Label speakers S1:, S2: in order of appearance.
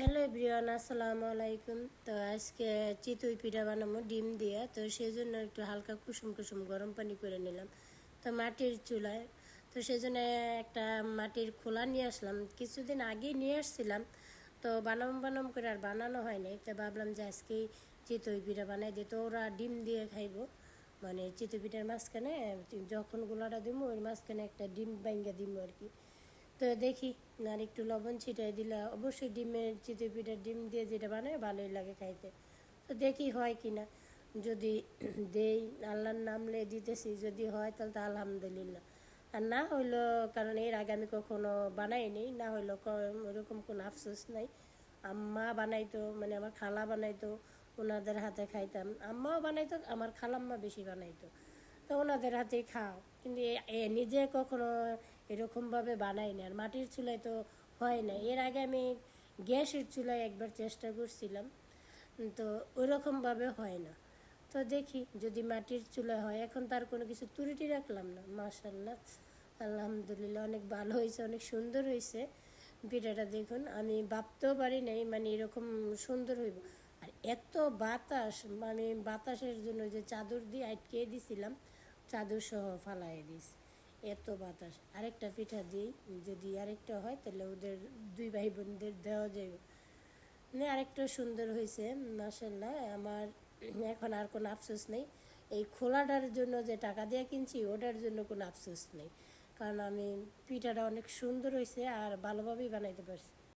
S1: Hello everyone, আসসালামু আলাইকুম। তো আজকে চিতই পিঠা বানাবো, ডিম দিয়ে। তো সেই জন্য একটু হালকা কুসুম কুসুম গরম পানি করে নিলাম। তো মাটির চুলায়। তো সেই জন্য একটা মাটির খোলা নিয়ে আসলাম। কিছুদিন আগেই নিয়ে আসছিলাম। তো বানাম বানাম করে আর বানানো হয় নাই। তো ভাবলাম যে আজকেই চিতই পিঠা বানাই দিই। তো ওরা ডিম দিয়ে খাইবো। মানে চিতই পিঠার মাঝখানে যখন গোলাটা দিব ওই মাঝখানে একটা ডিম বাইঙ্গা দিব আর কি। তো দেখি আর একটু লবণ ছিটাই দিলে অবশ্যই ডিমের চিতে পিঠে ডিম দিয়ে যেটা বানায় ভালোই লাগে খাইতে। তো দেখি হয় কি না যদি দেই, আল্লাহর নামলে দিতেছি, যদি হয় তাহলে তো আলহামদুলিল্লাহ। আর না হইল, কারণ এর আগে আমি কখনো বানাইনি, না হইল ওরকম কোনো আফসোস নাই। আম্মা বানাইতো মানে আমার খালা বানাইতো, ওনাদের হাতে খাইতাম। আম্মাও বানাইতো, আমার খালাম্মা বেশি বানাইতো। তো ওনাদের হাতেই খাও। কিন্তু এ নিজে কখনো এরকমভাবে বানাই না, আর মাটির চুলায় তো হয় না। এর আগে আমি গ্যাসের চুলায় একবার চেষ্টা করছিলাম, তো ওইরকমভাবে হয় না। তো দেখি যদি মাটির চুলায় হয়, এখন তার কোনো কিছু তুরিটি রাখলাম না মাশাল্লাহ আলহামদুলিল্লাহ, অনেক ভালো হয়েছে, অনেক সুন্দর হয়েছে। পিঠাটা দেখুন, আমি ভাবতেও পারি নাই মানে এরকম সুন্দর হইব। আর এত বাতাস মানে বাতাসের জন্য যে চাদর দিয়ে আটকে দিছিলাম, চাদর সহ ফালাই দিস এত বাতাস। আরেকটা পিঠা দিই, যদি আরেকটা হয়, তাহলে ওদের দুই ভাই বোনদের দেওয়া যাবে মানে আরেকটা সুন্দর হয়েছে মাসাল্লাহ আমার এখন আর কোনো আফসোস নেই। এই খোলাটার জন্য যে টাকা দিয়ে কিনছি, ওটার জন্য কোনো আফসোস নেই। কারণ আমি পিঠাটা অনেক সুন্দর হয়েছে আর ভালোভাবেই বানাইতে পারছি।